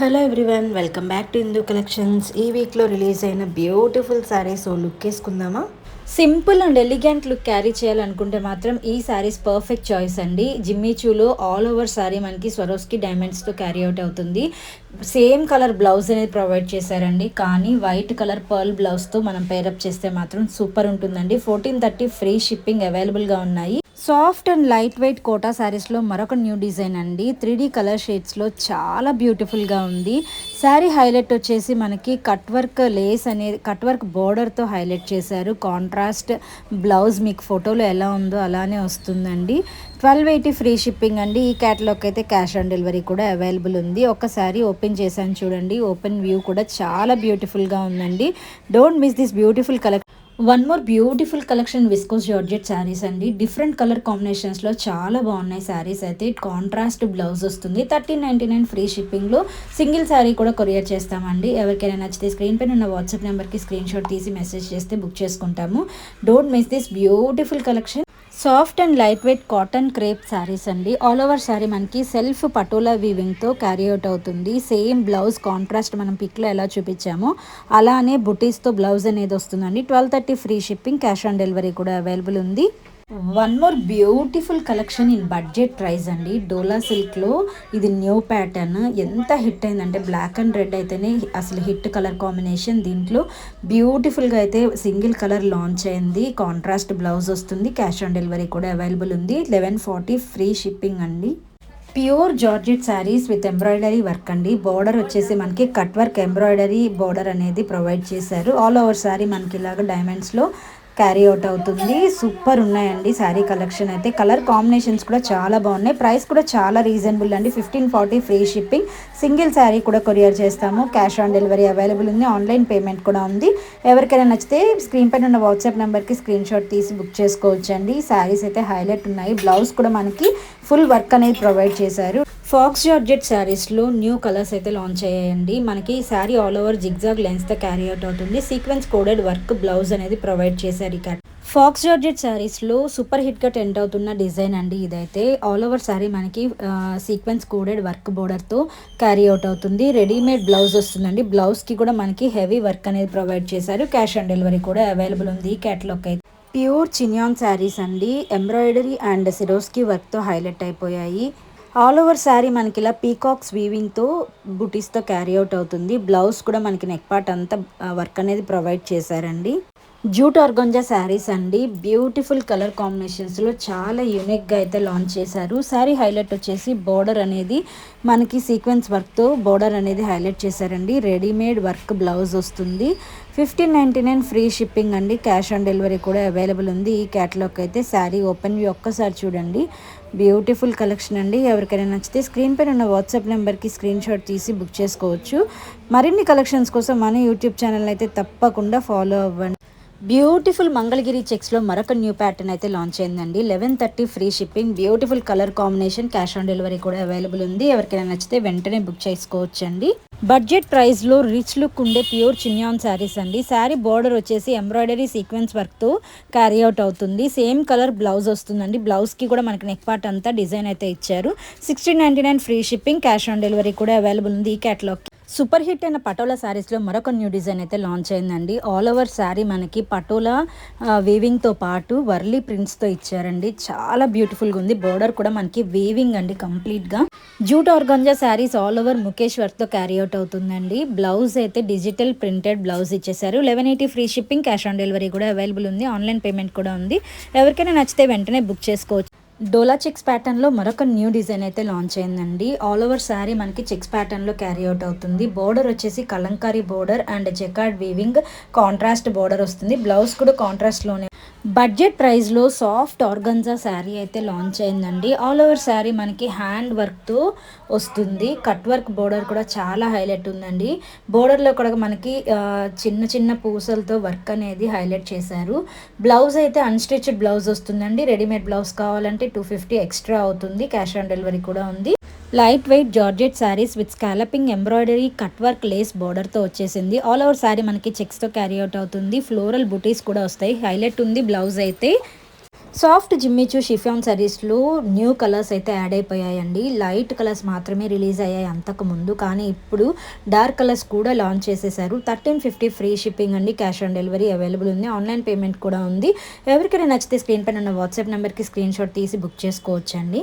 Hello everyone welcome back to Hindu collections ఈ వీక్లో release అయిన బ్యూటిఫుల్ శారీస్ ఓ look వేసుకుందామా simple and elegant look carry చేయాలనుకుంటే మాత్రం ఈ శారీస్ పర్ఫెక్ట్ చాయిస్ అండి. జిమ్మీచూలో ఆల్ ఓవర్ శారీ మనకి స్వరోస్కి డైమండ్స్తో క్యారీ అవుట్ అవుతుంది. సేమ్ కలర్ బ్లౌజ్ అనేది ప్రొవైడ్ చేశారండి. కానీ వైట్ కలర్ పర్ల్ బ్లౌజ్తో మనం పేరప్ చేస్తే మాత్రం సూపర్ ఉంటుందండి. ఫోర్టీన్ థర్టీ ఫ్రీ షిప్పింగ్ అవైలబుల్గా ఉన్నాయి. Soft and light weight Kota శారీస్లో మరొక న్యూ డిజైన్ అండి. త్రీ డీ కలర్ షేడ్స్లో చాలా బ్యూటిఫుల్గా ఉంది. శారీ హైలైట్ వచ్చేసి మనకి కట్ వర్క్ లేస్ అనేది కట్ వర్క్ బోర్డర్తో హైలైట్ చేశారు. కాంట్రాస్ట్ బ్లౌజ్ మీకు ఫోటోలో ఎలా ఉందో అలానే వస్తుందండి. ట్వెల్వ్ ఎయిటీ ఫ్రీ షిప్పింగ్ అండి. ఈ క్యాటలాగ్ అయితే క్యాష్ ఆన్ డెలివరీ కూడా అవైలబుల్ ఉంది. ఒకసారి ఓపెన్ చేశాను చూడండి. ఓపెన్ వ్యూ కూడా చాలా బ్యూటిఫుల్గా ఉందండి. Don't miss this beautiful collection. One more beautiful collection viscose georgette saris అండి. డిఫరెంట్ కలర్ కాంబినేషన్స్లో చాలా బాగున్నాయి శారీస్ అయితే. కాంట్రాస్ట్ బ్లౌజ్ వస్తుంది. థర్టీన్ నైంటీ నైన్ ఫ్రీ షిప్పింగ్లో సింగిల్ శారీ కూడా కొరియర్ చేస్తామండి. ఎవరికైనా నచ్చితే స్క్రీన్ పైన ఉన్న వాట్సాప్ నెంబర్కి స్క్రీన్ షాట్ తీసి మెసేజ్ చేస్తే బుక్ చేసుకుంటాము. Don't miss this beautiful collection soft and light weight cotton crepe saris అండి. ఆల్ ఓవర్ శారీ మనకి సెల్ఫ్ పటోలా వీవింగ్తో క్యారీ అవుట్ అవుతుంది. సేమ్ బ్లౌజ్ కాంట్రాస్ట్ మనం పిక్లో ఎలా చూపించామో అలానే బుటీస్తో బ్లౌజ్ అనేది వస్తుందండి. Twelve thirty free shipping cash on delivery కూడా అవైలబుల్ ఉంది. One more beautiful collection in budget price అండి. డోలా సిల్క్లో ఇది న్యూ ప్యాటర్న్. ఎంత హిట్ అయిందంటే బ్లాక్ అండ్ రెడ్ అయితేనే అసలు హిట్ కలర్ కాంబినేషన్ దీంట్లో. బ్యూటిఫుల్గా అయితే సింగిల్ కలర్ లాంచ్ అయింది. కాంట్రాస్ట్ బ్లౌజ్ వస్తుంది. క్యాష్ ఆన్ డెలివరీ కూడా అవైలబుల్ ఉంది. లెవెన్ ఫార్టీ ఫ్రీ షిప్పింగ్ అండి. Pure georgette saris with embroidery work అండి. బార్డర్ వచ్చేసి మనకి కట్ వర్క్ ఎంబ్రాయిడరీ బార్డర్ అనేది ప్రొవైడ్ చేశారు. ఆల్ ఓవర్ శారీ మనకి ఇలాగ డైమండ్స్లో క్యారీ అవుట్ అవుతుంది. సూపర్ ఉన్నాయండి. శారీ కలెక్షన్ అయితే. కలర్ కాంబినేషన్స్ కూడా చాలా బాగున్నాయి. ప్రైస్ కూడా చాలా రీజనబుల్ అండి. Fifteen forty free shipping single sari కూడా కొరియర్ చేస్తాము. క్యాష్ ఆన్ డెలివరీ అవైలబుల్ ఉంది. ఆన్లైన్ పేమెంట్ కూడా ఉంది. ఎవరికైనా నచ్చితే స్క్రీన్ పైన ఉన్న వాట్సాప్ నెంబర్కి స్క్రీన్ షాట్ తీసి బుక్ చేసుకోవచ్చు అండి శారీస్ అయితే హైలైట్ ఉన్నాయి. బ్లౌజ్ కూడా మనకి ఫుల్ వర్క్ అనేది ప్రొవైడ్ చేశారు. ఫాక్స్ జార్జెట్ శారీస్లో న్యూ కలర్స్ అయితే లాంచ్ అయ్యాయండి. మనకి శారీ ఆల్ ఓవర్ జిగ్జాగ్ లెన్స్తో క్యారీ అవుట్ అవుతుంది. సీక్వెన్స్ కోడెడ్ వర్క్ బ్లౌజ్ అనేది ప్రొవైడ్ చేశారు ఇక్కడ ఫాక్స్ జార్జెట్ శారీస్లో సూపర్ హిట్గా టెంట్ అవుతున్న డిజైన్ అండి ఇదైతే. ఆల్ ఓవర్ శారీ మనకి సీక్వెన్స్ కోడెడ్ వర్క్ బోర్డర్తో క్యారీ అవుట్ అవుతుంది. రెడీమేడ్ బ్లౌజ్ వస్తుందండి. బ్లౌజ్కి కూడా మనకి హెవీ వర్క్ అనేది ప్రొవైడ్ చేశారు. క్యాష్ ఆన్ డెలివరీ కూడా అవైలబుల్ ఉంది ఈ క్యాటలాగ్ అయితే. ప్యూర్ చినియాన్ శారీస్ అండి. ఎంబ్రాయిడరీ అండ్ సిరోస్కి వర్క్తో హైలైట్ అయిపోయాయి. ఆల్ ఓవర్ శారీ మనకి ఇలా పీకాక్స్ వీవింగ్తో బుటీస్తో క్యారీ అవుట్ అవుతుంది. బ్లౌజ్ కూడా మనకి నెక్ పార్ట్ అంతా వర్క్ అనేది ప్రొవైడ్ చేశారండి. జూట్ ఆర్గంజా శారీస్ అండి. బ్యూటిఫుల్ కలర్ కాంబినేషన్స్లో చాలా యూనిక్గా అయితే లాంచ్ చేశారు. శారీ హైలైట్ వచ్చేసి బోర్డర్ అనేది మనకి సీక్వెన్స్ వర్క్తో బోర్డర్ అనేది హైలైట్ చేశారండి. రెడీమేడ్ వర్క్ బ్లౌజ్ వస్తుంది. Fifteen ninety nine free shipping అండి క్యాష్ ఆన్ డెలివరీ కూడా అవైలబుల్ ఉంది. ఈ క్యాటలాగ్ అయితే శారీ ఓపెన్ వ్యూ ఒక్కసారి చూడండి. బ్యూటిఫుల్ కలెక్షన్ అండి. ఎవరికైనా నచ్చితే స్క్రీన్ పైన ఉన్న వాట్సాప్ నెంబర్కి స్క్రీన్ షాట్ తీసి బుక్ చేసుకోవచ్చు. మరిన్ని కలెక్షన్స్ కోసం మన యూట్యూబ్ ఛానల్ అయితే తప్పకుండా ఫాలో అవ్వండి. బ్యూటిఫుల్ మంగళగిరి చెక్స్లో మరొక న్యూ ప్యాటర్న్ అయితే లాంచ్ అయిందండి. Eleven thirty free shipping beautiful colour combination cash on delivery కూడా అవైలబుల్ ఉంది. ఎవరికైనా నచ్చితే వెంటనే బుక్ చేసుకోవచ్చు అండి బడ్జెట్ ప్రైస్లో రిచ్ లుక్ ఉండే ప్యూర్ చిన్యాన్ శారీస్ అండి. శారీ బార్డర్ వచ్చేసి ఎంబ్రాయిడరీ సీక్వెన్స్ వర్క్తో క్యారీ అవుట్ అవుతుంది. సేమ్ కలర్ బ్లౌజ్ వస్తుందండి. బ్లౌజ్కి కూడా మనకి నెక్ పార్ట్ అంతా డిజైన్ అయితే ఇచ్చారు. Sixteen ninety nine free shipping cash on delivery కూడా అవైలబుల్ ఉంది ఈ క్యాటలాగ్కి సూపర్ హిట్ అయిన పటోలా శారీస్లో మరొక న్యూ డిజైన్ అయితే లాంచ్ అయిందండి. ఆల్ ఓవర్ శారీ మనకి పటోలా వీవింగ్తో పాటు వర్లీ ప్రింట్స్తో ఇచ్చారండి. చాలా బ్యూటిఫుల్గా ఉంది. బోర్డర్ కూడా మనకి వీవింగ్ అండి కంప్లీట్గా jute organza saris all over mukaish వర్క్తో క్యారీ అవుట్ అవుతుందండి. బ్లౌజ్ అయితే డిజిటల్ ప్రింటెడ్ బ్లౌజ్ ఇచ్చేసారు eleven eighty free shipping cash on delivery కూడా అవైలబుల్ ఉంది. ఆన్లైన్ పేమెంట్ కూడా ఉంది. ఎవరికైనా నచ్చితే వెంటనే బుక్ చేసుకోవచ్చు. డోలా చెక్స్ ప్యాటర్న్లో మరొక న్యూ డిజైన్ అయితే లాంచ్ అయిందండి. ఆల్ ఓవర్ శారీ మనకి చెక్స్ ప్యాటర్న్లో క్యారీ అవుట్ అవుతుంది. బోర్డర్ వచ్చేసి Kalamkari border and checkered weaving contrast border వస్తుంది. బ్లౌజ్ కూడా కాంట్రాస్ట్లోనే బడ్జెట్ ప్రైస్లో సాఫ్ట్ ఆర్గన్జా శారీ అయితే లాంచ్ అయిందండి. ఆల్ ఓవర్ శారీ మనకి హ్యాండ్ వర్క్తో వస్తుంది. కట్ వర్క్ బోర్డర్ కూడా చాలా హైలైట్ ఉందండి. బోర్డర్లో కూడా మనకి చిన్న చిన్న పూసలతో వర్క్ అనేది హైలైట్ చేశారు. బ్లౌజ్ అయితే అన్స్టిచ్డ్ బ్లౌజ్ వస్తుందండి. రెడీమేడ్ బ్లౌజ్ కావాలంటే టూ ఫిఫ్టీ ఎక్స్ట్రా అవుతుంది. క్యాష్ ఆన్ డెలివరీ కూడా ఉంది. Light weight georgette sarees with scalloping embroidery cut work lace బార్డర్తో వచ్చేసింది. ఆల్ ఓవర్ శారీ మనకి చెక్స్తో క్యారీ అవుట్ అవుతుంది. ఫ్లోరల్ బుటీస్ కూడా వస్తాయి. హైలైట్ ఉంది బ్లౌజ్ అయితే. సాఫ్ట్ జిమ్మిచూ షిఫాన్ సారీస్లో న్యూ కలర్స్ అయితే యాడ్ అయిపోయాయండి. లైట్ కలర్స్ మాత్రమే రిలీజ్ అయ్యాయి అంతకు ముందు. కానీ ఇప్పుడు డార్క్ కలర్స్ కూడా లాంచ్ చేసేసారు. థర్టీన్ ఫిఫ్టీ ఫ్రీ షిప్పింగ్ అండి. క్యాష్ ఆన్ డెలివరీ అవైలబుల్ ఉంది. ఆన్లైన్ పేమెంట్ కూడా ఉంది. ఎవరికైనా నచ్చితే స్క్రీన్ పైన ఉన్న వాట్సాప్ నెంబర్కి స్క్రీన్ షాట్ తీసి బుక్ చేసుకోవచ్చండి.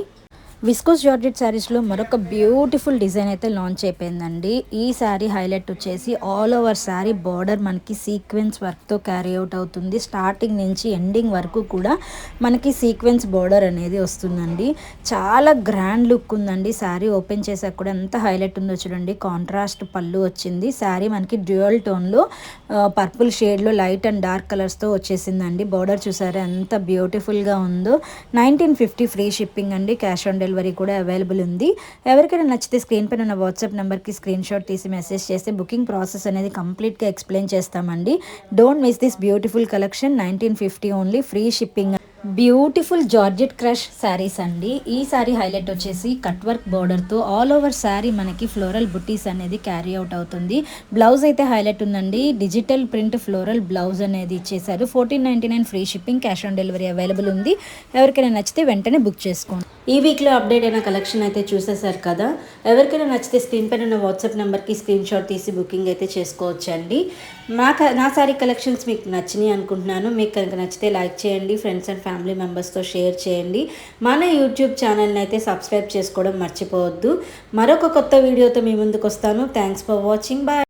విస్కోస్ జార్జెట్ శారీస్లో మరొక బ్యూటిఫుల్ డిజైన్ అయితే లాంచ్ అయిపోయిందండి. ఈ శారీ హైలైట్ వచ్చేసి ఆల్ ఓవర్ శారీ బార్డర్ మనకి సీక్వెన్స్ వర్క్తో క్యారీ అవుట్ అవుతుంది. స్టార్టింగ్ నుంచి ఎండింగ్ వరకు కూడా మనకి సీక్వెన్స్ బార్డర్ అనేది వస్తుందండి. చాలా గ్రాండ్ లుక్ ఉందండి. శారీ ఓపెన్ చేసాక కూడా ఎంత హైలైట్ ఉందో చూడండి. కాంట్రాస్ట్ పళ్ళు వచ్చింది. శారీ మనకి డ్యూయల్ టోన్లో పర్పుల్ షేడ్లో లైట్ అండ్ డార్క్ కలర్స్తో వచ్చేసిందండి. బార్డర్ చూసారా ఎంత బ్యూటిఫుల్గా ఉందో. నైన్టీన్ ఫిఫ్టీ ఫ్రీ షిప్పింగ్ అండి. క్యాష్ ఆన్ డెలివరీ కూడా అవైలబుల్ ఉంది. ఎవరికైనా నచ్చితే స్క్రీన్ పైన ఉన్న వాట్సాప్ నెంబర్కి స్క్రీన్ షాట్ తీసి మెసేజ్ చేస్తే బుకింగ్ ప్రాసెస్ అనేది కంప్లీట్గా ఎక్స్ప్లెయిన్ చేస్తామండి. Don't miss this beautiful collection nineteen fifty only. Free shipping beautiful georgette crush sarees అండి. ఈ శారీ హైలైట్ వచ్చేసి కట్ వర్క్ బార్డర్తో ఆల్ ఓవర్ శారీ మనకి ఫ్లోరల్ బుట్టీస్ అనేది క్యారీ అవుట్ అవుతుంది. బ్లౌజ్ అయితే హైలైట్ ఉందండి. డిజిటల్ ప్రింట్ ఫ్లోరల్ బ్లౌజ్ అనేది ఇచ్చేశారు. Fourteen ninety nine free shipping cash on delivery available ఉంది. ఎవరికైనా నచ్చితే వెంటనే బుక్ చేసుకోండి. ఈ వీక్లో అప్డేట్ అయిన కలెక్షన్ అయితే చూసేసారు కదా. ఎవరికైనా నచ్చితే స్క్రీన్ పైన ఉన్న వాట్సాప్ నెంబర్కి స్క్రీన్ షాట్ తీసి బుకింగ్ అయితే చేసుకోవచ్చండి. నా నా సారీ కలెక్షన్స్ మీకు నచ్చినాయి అనుకుంటున్నాను. మీకు కనుక నచ్చితే లైక్ చేయండి. ఫ్రెండ్స్ అండ్ ఫ్యామిలీ ఫ్యామిలీ మెంబర్స్తో షేర్ చేయండి. మన యూట్యూబ్ ఛానల్ని అయితే సబ్స్క్రైబ్ చేసుకోవడం మర్చిపోవద్దు. మరొక కొత్త వీడియోతో మీ ముందుకు వస్తాను థ్యాంక్స్ ఫర్ వాచింగ్ బాయ్